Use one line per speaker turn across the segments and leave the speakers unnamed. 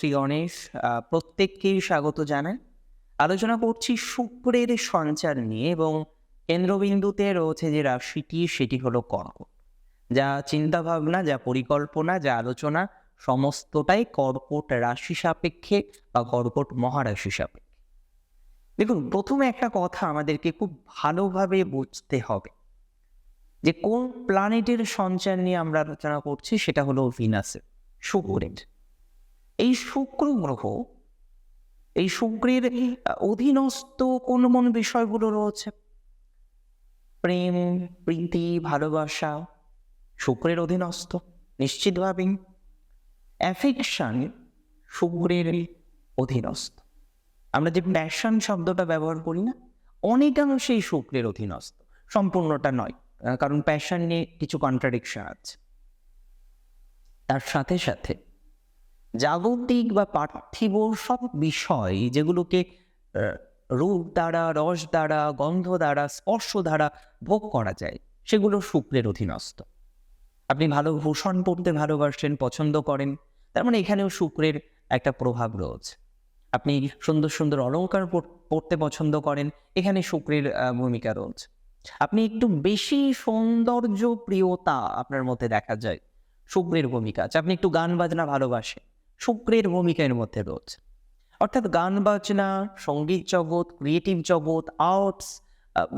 শ্রী গণেশ প্রত্যেককেই স্বাগত জানাই। আলোচনা করছি শুক্রের সঞ্চার নিয়ে এবং কেন্দ্রবিন্দুতে রয়েছে যে রাশিটি, সেটি হলো কর্কট যা চিন্তা ভাবনা যা পরিকল্পনা, যা আলোচনা, সমস্তটাই কর্কট রাশি সাপেক্ষে বা কর্কট মহারাশি সাপেক্ষে। দেখুন, প্রথমে একটা কথা আমাদেরকে খুব ভালোভাবে বুঝতে হবে যে কোন প্ল্যানেটের সঞ্চার নিয়ে আমরা আলোচনা করছি, সেটা হলো ভিনাসের শুক্রের। এই শুক্র গ্রহ এই শুক্রের অধীনস্থ কোন কোন বিষয়গুলো রয়েছে? প্রেম, প্রীতি, ভালোবাসা, শুক্রের অধীনস্থ নিশ্চিতভাবেই অ্যাফেকশন শুক্রের অধীনস্থ। আমরা যে প্যাশন শব্দটা ব্যবহার করি না, অনেকাংশেই শুক্রের অধীনস্থ, সম্পূর্ণটা নয় কারণ প্যাশন নিয়ে কিছু কন্ট্রাডিকশন আছে। তার সাথে সাথে জাগতিক বা পার্থিব সব বিষয় যেগুলোকে রূপ দ্বারা, রস দ্বারা, গন্ধ দ্বারা, স্পর্শ দ্বারা ভোগ করা যায়, সেগুলো শুক্রের অধীনস্থ। আপনি ভালো ভূষণ পড়তে ভালোবাসেন, পছন্দ করেন, তার মানে এখানেও শুক্রের একটা প্রভাব রয়েছে। আপনি সুন্দর সুন্দর অলংকার পর- পড়তে পছন্দ করেন, এখানে শুক্রের ভূমিকা রয়েছে। আপনি একটু বেশি সৌন্দর্য প্রিয়তা আপনার মধ্যে দেখা যায়, শুক্রের ভূমিকা আছে। আপনি একটু গান বাজনা ভালোবাসেন শুক্রের ভূমিকার মধ্যে রয়েছে। অর্থাৎ গান বাজনা, সংগীত জগৎ ক্রিয়েটিভ জগৎ আর্টস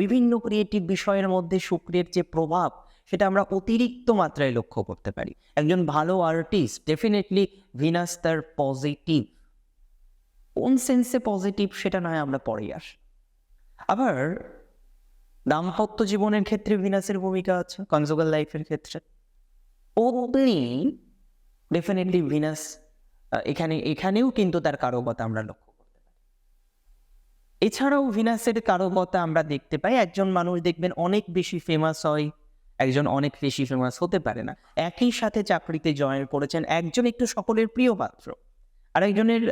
বিভিন্ন ক্রিয়েটিভ বিষয়ের মধ্যে শুক্রের যে প্রভাব, সেটা আমরা অতিরিক্ত মাত্রায় লক্ষ্য করতে পারি। একজন ভালো আর্টিস্ট ডেফিনেটলি ভিনাস তার পজিটিভ কোন সেন্সে পজিটিভ সেটা নয়, আমরা পরেই আস। আবার দাম্পত্য জীবনের ক্ষেত্রে ভিনাসের ভূমিকা আছে কনজুগাল লাইফের ক্ষেত্রে। অগ্নি ডেফিনেটলি ভিনাস এখানে, এখানেও কিন্তু তার কারকতা আমরা লক্ষ্য এছাড়াও ভিনাসের কারকতা আমরা দেখতে পাই, একজন মানুষ দেখবেন অনেক বেশি ফেমাস হয়, একজন অনেক বেশি ফেমাস হতে পারে না। একই সাথে চাকরিতে জয়েন করেছেন একজন একটু সকলের প্রিয় পাত্র আর একজনের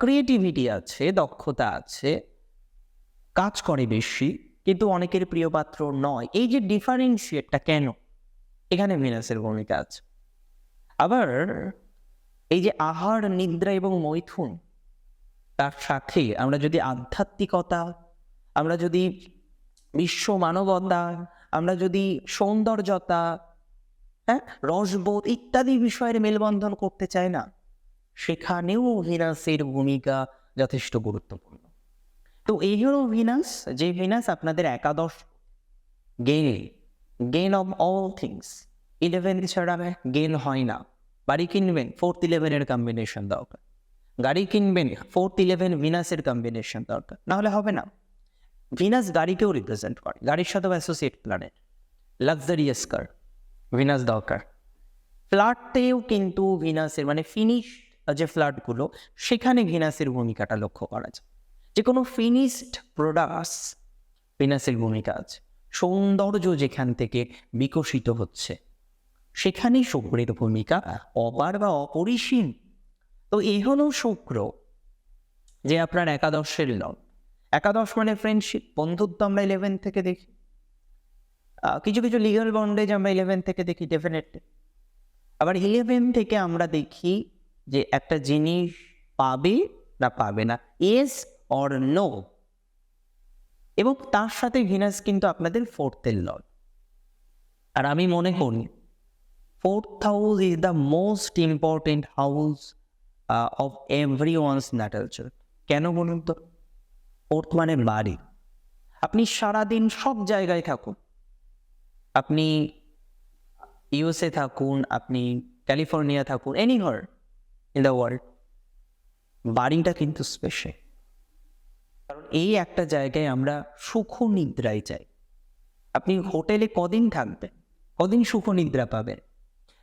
ক্রিয়েটিভিটি আছে, দক্ষতা আছে, কাজ করে বেশি, কিন্তু অনেকের প্রিয় পাত্র নয়। এই যে ডিফারেন্সিয়েটটা কেন? এখানে ভিনাসের ভূমিকা আছে। আবার এই যে আহার, নিদ্রা এবং মৈথুন, তার সাথে আমরা যদি আধ্যাত্মিকতা, আমরা যদি বিশ্ব মানবতা আমরা যদি সৌন্দর্যতা হ্যাঁ রসবোধ ইত্যাদি বিষয়ের মেলবন্ধন করতে চাই না, সেখানেও ভিনাসের ভূমিকা যথেষ্ট গুরুত্বপূর্ণ। তো এই হলো ভিনাস যে ভিনাস আপনাদের একাদশ gain gain of all things eleven ছাড়া গেন হয় না। বাড়ি কিনবেন ফোর্থ ইলেভেনের কম্বিনেশন দরকার গাড়ি কিনবেন ফোর্থ ইলেভেন ভিনাসের কম্বিনেশন দরকার নাহলে হবে না। ভিনাস গাড়িকেও রিপ্রেজেন্ট করে। গাড়ির সাথেও associate planet luxurious car Venus দরকার ফ্ল্যাটেও কিন্তু ভিনাসের মানে ফিনিশ যে ফ্ল্যাটগুলো সেখানে ভিনাসের ভূমিকাটা লক্ষ্য করা যায়। যে কোনো ফিনিশড প্রোডাক্টস ভিনাসের ভূমিকা আছে। সৌন্দর্য যেখান থেকে বিকশিত হচ্ছে। সেখানেই শুক্রের ভূমিকা, অপার বা অপরিসীম। তো এই হলো শুক্র, যে আপনার একাদশের লন একাদশ মানে ফ্রেন্ডশিপ বন্ধুত্ব আমরা ইলেভেন থেকে দেখি। কিছু কিছু লিগাল বন্ডেজ আমরা ইলেভেন থেকে দেখি ডেফিনেটলি আবার ইলেভেন থেকে আমরা দেখি যে একটা জিনিস পাবে না পাবে না এস অর নো এবং তার সাথে ভিনাস কিন্তু আপনাদের ফোর্থের লর্ড আর আমি মনে করি fourth house is the most important house of every one's natal কেন বলুন তো? ফোর্থ মানে বাড়ি। আপনি সারাদিন সব জায়গায় থাকুন। আপনি ইউএসএ থাকুন, আপনি ক্যালিফোর্নিয়া থাকুন এনিহর ইন দ্য ওয়ার্ল্ড বাড়িটা কিন্তু স্পেশাল কারণ এই একটা জায়গায় আমরা সুখ নিদ্রায় যাই। আপনি হোটেলে কদিন থাকবেন? কদিন সুখ নিদ্রা পাবেন?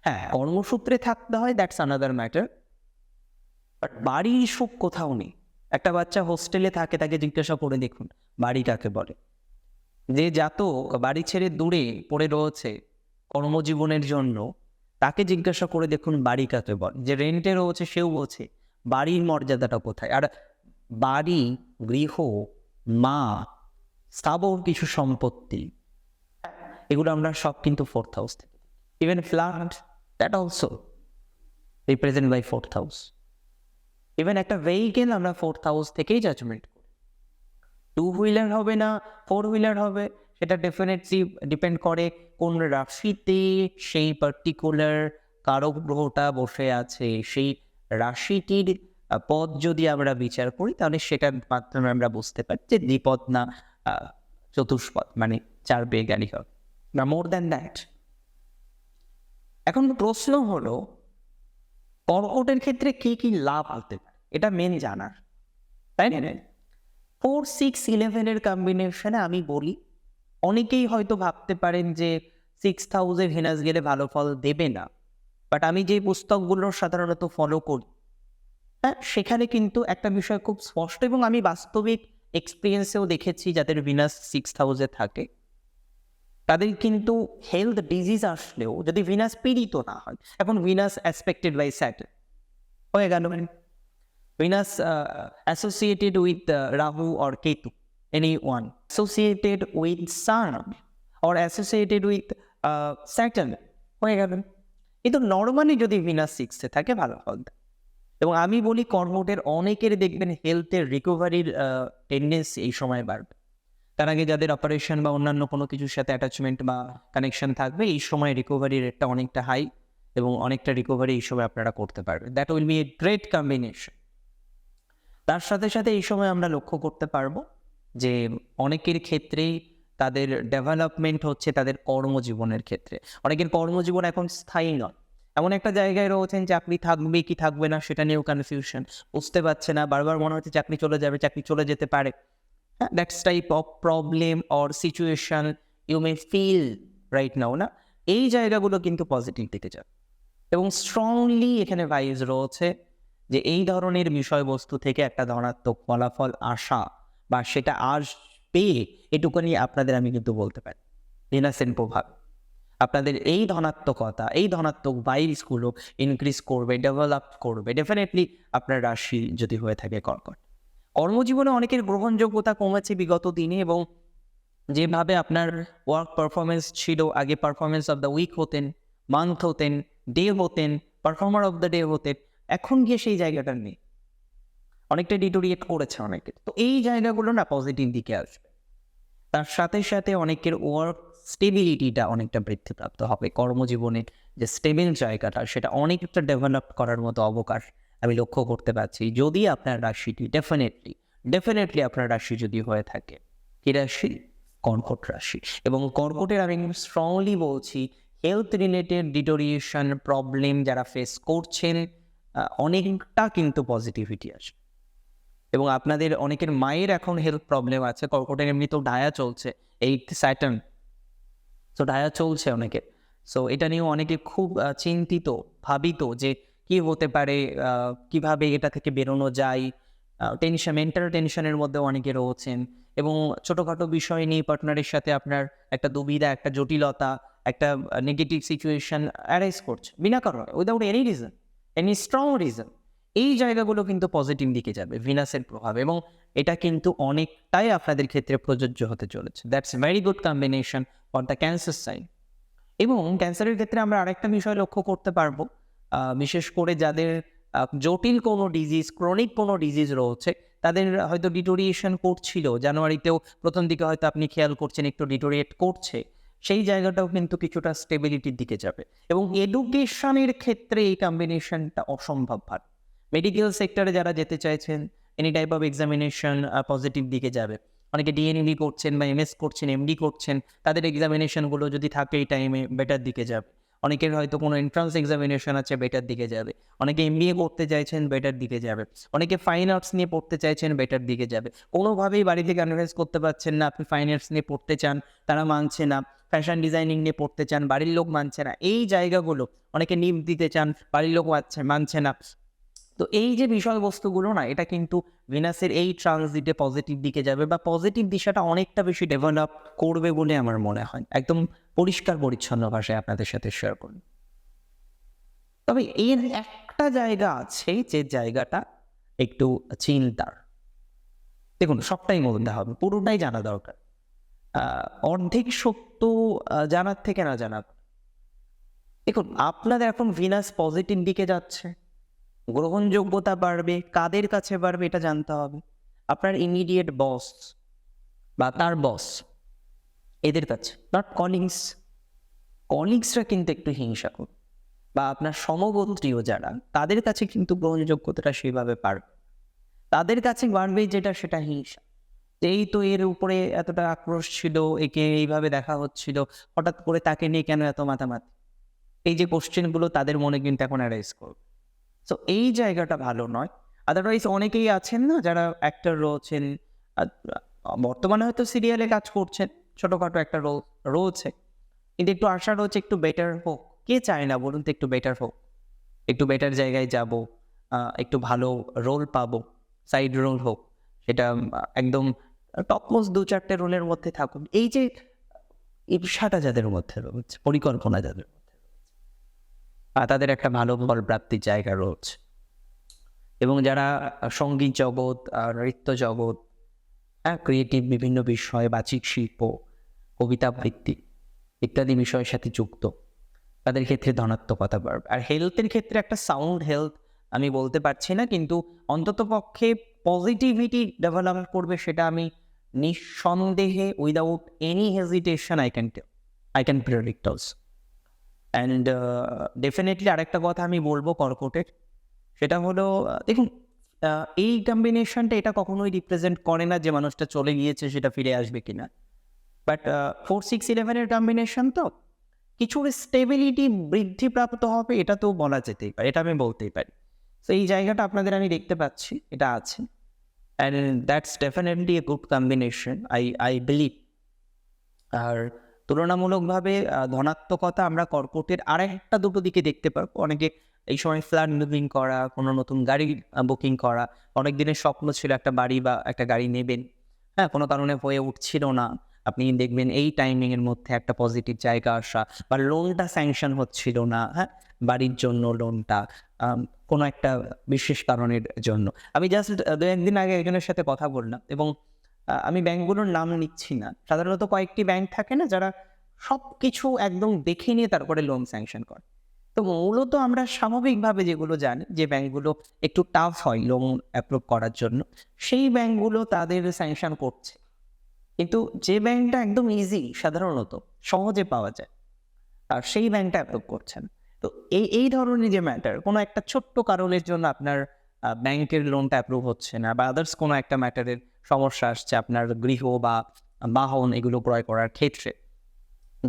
হ্যাঁ কর্মসূত্রে থাকতে হয় দ্যাটস আনাদার ম্যাটার বাট বাড়ির সুখ কোথাও নেই। একটা বাচ্চা হোস্টেলে থাকে, তাকে জিজ্ঞাসা করে দেখুন, বাড়ি কাকে বলে? যে জাতক বাড়ি ছেড়ে দূরে পড়ে রয়েছে কর্মজীবনের জন্য, তাকে জিজ্ঞাসা করে দেখুন, বাড়ি কাকে বলে? যে রেন্টে রয়েছে, সেও বলছে, বাড়ির মর্যাদাটা কোথায়? আর বাড়ি, গৃহ, মা, স্থাবর কিছু সম্পত্তি, এগুলো আমরা সব কিন্তু ফোর্থ হাউস থেকে even flat that also represent by fourth house even একটা ভেহিকেল আমরা ফোর্থ হাউস থেকেই জাজমেন্ট টু হুইলার হবে না ফোর হুইলার হবে, সেটা ডেফিনেটলি ডিপেন্ড করে কোন রাশিতে সেই পার্টিকুলার কারক গ্রহটা বসে আছে। সেই রাশিটির পদ যদি আমরা বিচার করি, তাহলে সেটার মাধ্যমে আমরা বুঝতে পারি যে দ্বিপদ না চতুষ্পদ মানে চার গাড়ি হবে। না মোর দ্যান দ্যাট এখন প্রশ্ন হলো কর্কটের ক্ষেত্রে কি কি লাভ হতে পারে? এটা মেন জানার। তাই না? ফোর সিক্স ইলেভেনের কম্বিনেশনে আমি বলি, অনেকেই হয়তো ভাবতে পারেন যে সিক্স থাউজেন্ড ভেনাস গেলে ভালো ফল দেবে না। বাট আমি যে পুস্তকগুলো সাধারণত ফলো করি হ্যাঁ সেখানে কিন্তু একটা বিষয় খুব স্পষ্ট এবং আমি বাস্তবিক এক্সপিরিয়েন্সেও দেখেছি যাদের ভিনাস সিক্স থাউজেন্ড থাকে। তাদের কিন্তু হেলথ ডিজিজ আসলেও যদি ভিনাস পীড়িত না হয়, এখন ভিনাস অ্যাসপেক্টেড বাই স্যাটার্ন হয়ে গেল Venus associated with Rahu or Ketu any one associated with sun or associated with Saturn হয়ে গেল। কিন্তু নর্মালি যদি ভিনাস সিক্সে থাকে, ভালো ফল এবং আমি বলি কর্মটের অনেকের দেখবেন হেলথের রিকভারির টেন্ডেন্সি এই সময় বাড়বে। তার আগে যাদের অপারেশন বা অন্যান্য কোনো কিছুর সাথে অ্যাটাচমেন্ট বা কানেকশন থাকবে, এই সময় রিকভারি রেটটা অনেকটা হাই এবং অনেকটা রিকভারি এই সময় আপনারা করতে পারবেন। That will be a great combination তার সাথে সাথে এই সময় আমরা লক্ষ্য করতে পারব যে অনেকের ক্ষেত্রেই তাদের ডেভেলপমেন্ট হচ্ছে তাদের কর্মজীবনের ক্ষেত্রে। অনেকের কর্মজীবন এখন স্থায়ী নয়। এমন একটা জায়গায় রয়েছেন চাকরি থাকবে কি থাকবে না সেটা নিয়েও কনফিউশন বুঝতে পারছে না, বারবার মনে হচ্ছে চাকরি চলে যাবে, চাকরি চলে যেতে পারে। That's type of problem or situation you may feel right now না এই জায়গাগুলো কিন্তু পজিটিভ দিকে যাবে এবং স্ট্রংলি এখানে ভাইজ রয়েছে যে এই ধরনের বিষয়বস্তু থেকে একটা ধনাত্মক ফলাফল আসা বা সেটা আসবে এটুকুনি আপনাদের আমি কিন্তু বলতে পারি। ইনাসেন্ট প্রভাব। আপনাদের এই ধনাত্মকতা, এই ধনাত্মক ভাইবসগুলো ইনক্রিজ করবে ডেভেলপ করবে। ডেফিনেটলি আপনার রাশি যদি হয়ে থাকে কর্কট। কর্মজীবনে অনেকের গ্রহণযোগ্যতা কমেছে বিগত দিনে এবং যেভাবে আপনার ওয়ার্ক পারফরমেন্স ছিল, আগে পারফরমেন্স অফ দ্য উইক হতেন মান্থ হতেন ডে হতেন পারফর্মার অফ দ্য ডে হতেন, এখন গিয়ে সেই জায়গাটা নেই। অনেকটা ডিটোরিয়েট করেছে অনেকে। তো এই জায়গাগুলো না পজিটিভ দিকে আসবে। তার সাথে সাথে অনেকের ওয়ার্ক স্টেবিলিটিটা অনেকটা বৃদ্ধিপ্রাপ্ত হবে। কর্মজীবনে যে স্টেবিল জায়গাটা, সেটা অনেকটা ডেভেলপ করার মতো অবকাশ আমি লক্ষ্য করতে পারছি, যদি আপনার রাশিটি ডেফিনেটলি ডেফিনেটলি আপনার রাশি যদি হয়ে থাকে, কি রাশি? কর্কট রাশি। এবং কর্কটের আমি স্ট্রংলি বলছি হেলথ রিলেটেড ডিটোরিয়েশন প্রবলেম যারা ফেস করছেন অনেকটা কিন্তু পজিটিভিটি আসবে এবং আপনাদের অনেকের মায়ের এখন হেলথ প্রবলেম আছে, কর্কটের এমনিতেও ডায়া চলছে এইট স্যাটার্ন সো ডায়া চলছে অনেকের। সো এটা নিয়েও অনেকে খুব চিন্তিত, ভাবিত যে কি হতে পারে কীভাবে এটা থেকে বেরোনো যায় টেনশন মেন্টাল টেনশনের মধ্যে অনেকে রয়েছেন। এবং ছোটোখাটো বিষয় নিয়ে পার্টনারের সাথে আপনার একটা দুবিধা, একটা জটিলতা, একটা নেগেটিভ সিচুয়েশন অ্যারাইজ করছে। বিনা কারণে without any reason any strong reason এই জায়গাগুলো কিন্তু পজিটিভ দিকে যাবে ভিনাসের প্রভাব। এবং এটা কিন্তু অনেকটাই আপনাদের ক্ষেত্রে প্রযোজ্য হতে চলেছে। That's very good combination for the cancer sign এবং ক্যান্সারের ক্ষেত্রে আমরা আরেকটা বিষয় লক্ষ্য করতে পারব বিশেষ করে যাদের জটিল কোনো ডিজিজ ক্রনিক কোনো ডিজিজ রয়েছে, তাদের হয়তো ডিটোরিয়েশন করছিল। জানুয়ারিতেও প্রথম দিকে হয়তো আপনি খেয়াল করছেন, একটু ডিটোরিয়েট করছে। সেই জায়গাটাও কিন্তু কিছুটা স্টেবিলিটির দিকে যাবে। এবং এডুকেশনের ক্ষেত্রে এই কম্বিনেশনটা অসম্ভব ভালো। মেডিকেল সেক্টরে যারা যেতে চাইছেন any type of examination positive দিকে যাবে। অনেকে ডিএনএডি করছেন বা এমএস করছেন এমডি করছেন, তাদের এক্সামিনেশনগুলো যদি থাকে এই টাইমে বেটার দিকে যাবে। অনেকের হয়তো কোনো এন্ট্রান্স এক্সামিনেশন আছে বেটার দিকে যাবে। অনেকে এমবিএ করতে চাইছেন বেটার দিকে যাবে। অনেকে ফাইন আর্টস নিয়ে পড়তে চাইছেন বেটার দিকে যাবে। কোনোভাবেই বাড়ি থেকে অ্যাডভাইস করতে পারছেন না, আপনি ফাইন আর্টস নিয়ে পড়তে চান, তারা মানছে না। ফ্যাশন ডিজাইনিং নিয়ে পড়তে চান, বাড়ির লোক মানছে না। এই জায়গাগুলো অনেকে নিম দিতে চান, বাড়ির লোক মানছে না। তো এই যে বিষয়বস্তুগুলো না, এটা কিন্তু ভিনাসের এই ট্রানজিটে পজিটিভ দিকে যাবে বা পজিটিভ দিশাটা অনেকটা বেশি ডেভেলপ করবে বলে আমার মনে হয়। একদম পরিষ্কার পরিচ্ছন্ন ভাষায় আপনাদের সাথে শেয়ার করুন তবে এর একটা জায়গা আছে যে জায়গাটা একটু চিন্তার। দেখুন, সবটাই বলতে হবে, পুরোটাই জানা দরকার। অর্ধেক সত্য জানার থেকে না জানা দেখুন, আপনাদের এখন ভিনাস পজিটিভ দিকে যাচ্ছে। গ্রহণযোগ্যতা বাড়বে, কাদের কাছে বাড়বে এটা জানতে হবে। আপনার ইমিডিয়েট বস বা তার বস এদের কাছে নট কলিংস কলিগসরা কিন্তু একটু হিংসা করবে। বা আপনার সমগোত্রীয় যারা, তাদের কাছে কিন্তু গ্রহণযোগ্যতাটা সেভাবে পারবে তাদের কাছে বাড়বে যেটা, সেটা হিংসা। এই তো এর উপরে এতটা আক্রোশ ছিল, একে এইভাবে দেখা হচ্ছিল, হঠাৎ করে তাকে নিয়ে কেন এত মাতামাতি? এই যে কোশ্চেনগুলো তাদের মনে কিন্তু এখন অ্যারাইজ করবে। সো এই জায়গাটা ভালো নয়। আদারওয়াইজ অনেকেই আছেন না যারা অ্যাক্টর রয়েছেন বর্তমানে হয়তো সিরিয়ালে কাজ করছেন, ছোটোখাটো একটা রোল রয়েছে। কিন্তু একটু আশা রয়েছে একটু বেটার হোক। কে চায় না বলুন তো একটু বেটার হোক? একটু বেটার জায়গায় যাব একটু ভালো রোল পাবো সাইড রোল হোক। সেটা একদম টপমোস্ট দু চারটে রোলের মধ্যে থাকুন এই যে ইপসাটা যাদের মধ্যে রয়েছে, পরিকল্পনা যাদের তাদের একটা ভালো ফল প্রাপ্তির জায়গা রয়েছে এবং যারা সংগীত জগৎ নৃত্য জগৎ হ্যাঁ ক্রিয়েটিভ বিভিন্ন বিষয়, বাচিক শিল্প, কবিতা আবৃত্তি ইত্যাদি বিষয়ের সাথে যুক্ত, তাদের ক্ষেত্রে ধনাত্মকতা বাড়বে। আর হেলথের ক্ষেত্রে একটা সাউন্ড হেলথ আমি বলতে পারছি না, কিন্তু অন্তত পক্ষে পজিটিভিটি ডেভেলপ করবে সেটা আমি নিঃসন্দেহে without any hesitation I can I can predict also and definitely আরেকটা কথা আমি বলব কর্কটের, সেটা হলো দেখুন এই কম্বিনেশনটা এটা কখনোই রিপ্রেজেন্ট করে না যে মানুষটা চলে গিয়েছে, সেটা ফিরে আসবে কি না বাট ফোর সিক্স ইলেভেনের কম্বিনেশন তো কিছু স্টেবিলিটি বৃদ্ধিপ্রাপ্ত হবে, এটা তো বলা যেতেই পারে, এটা আমি বলতেই পারি। তো এই জায়গাটা আপনাদের আমি দেখতে পাচ্ছি, এটা আছে। And that's definitely a good combination I I believe আর তুলনামূলকভাবে ধনাত্মকতা আমরা কর্কটের আর একটা দুটো দিকে দেখতে পারব। অনেকে এই সময় ফ্ল্যাট বুকিং করা, কোনো নতুন গাড়ি বুকিং করা, অনেক দিনের স্বপ্ন ছিল একটা বাড়ি বা একটা গাড়ি নেবেন। হ্যাঁ কোনো কারণে হয়ে উঠছিল না। আপনি দেখবেন এই টাইমিং এর মধ্যে একটা পজিটিভ জায়গা আসা বা লোনটা স্যাংশন হচ্ছিল না হ্যাঁ বাড়ির জন্য লোনটা কোনো একটা বিশেষ কারণের জন্য। আমি জাস্ট দু একদিন আগে একজনের সাথে কথা বললাম এবং আমি ব্যাংকগুলোর নাম নিচ্ছি না। সাধারণত কয়েকটি ব্যাংক থাকে না যারা সব কিছু একদম দেখে নিয়ে তারপরে লোন স্যাংশন করে। তো মূলত আমরা স্বাভাবিকভাবে যেগুলো জানি যে ব্যাংকগুলো একটু টাফ হয় লোন অ্যাপ্রুভ করার জন্য, সেই ব্যাংকগুলো তাদের স্যাংশন করছে। কিন্তু যে ব্যাংকটা একদম ইজি সাধারণত সহজে পাওয়া যায় আর সেই ব্যাংকটা অ্যাপ্রুভ করছেন তো এই এই ধরনের যে ম্যাটার কোনো একটা ছোট্ট কারণের জন্য আপনার ব্যাংকের লোনটা অ্যাপ্রুভ হচ্ছে না বা আদার্স কোনো একটা ম্যাটারের সমস্যা আসছে আপনার গৃহ বা বাহন এগুলো ক্রয় করার ক্ষেত্রে।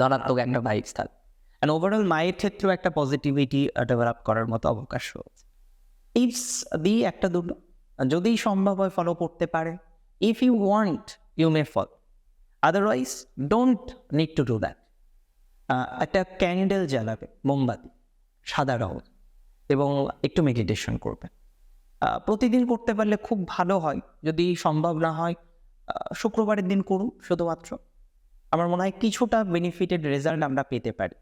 ধনাত্মক একটা ভাইবস থাকে অ্যান্ড ওভারঅল মায়ের ক্ষেত্রেও একটা পজিটিভিটি ডেভেলপ করার মতো অবকাশ রয়েছে। টিপস দিই একটা দুটো যদি সম্ভব হয় ফলো করতে পারে। If you want you may follow otherwise don't need to do that একটা ক্যান্ডেল জ্বালাবে মোমবাতি সাদা রঙ এবং একটু মেডিটেশন করবেন। প্রতিদিন করতে পারলে খুব ভালো হয়। যদি সম্ভব না হয় শুক্রবারের দিন করুন শুধুমাত্র। আমার মনে হয় কিছুটা বেনিফিটেড রেজাল্ট আমরা পেতে পারি।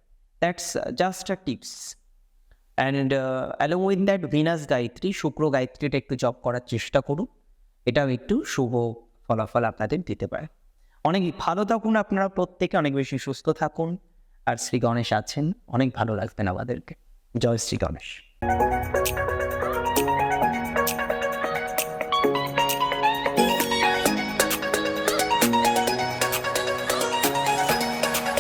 That's just a tips and along with that Venus Gayatri শুক্র গায়ত্রীটা একটু জব করার চেষ্টা করুন। এটাও একটু শুভ ফলাফল আপনাদের দিতে পারে। অনেক ভালো থাকুন আপনারা প্রত্যেকে, অনেক বেশি সুস্থ থাকুন। আর শ্রী গণেশ আছেন, অনেক ভালো লাগবেন আমাদেরকে। জয় শ্রী গণেশ।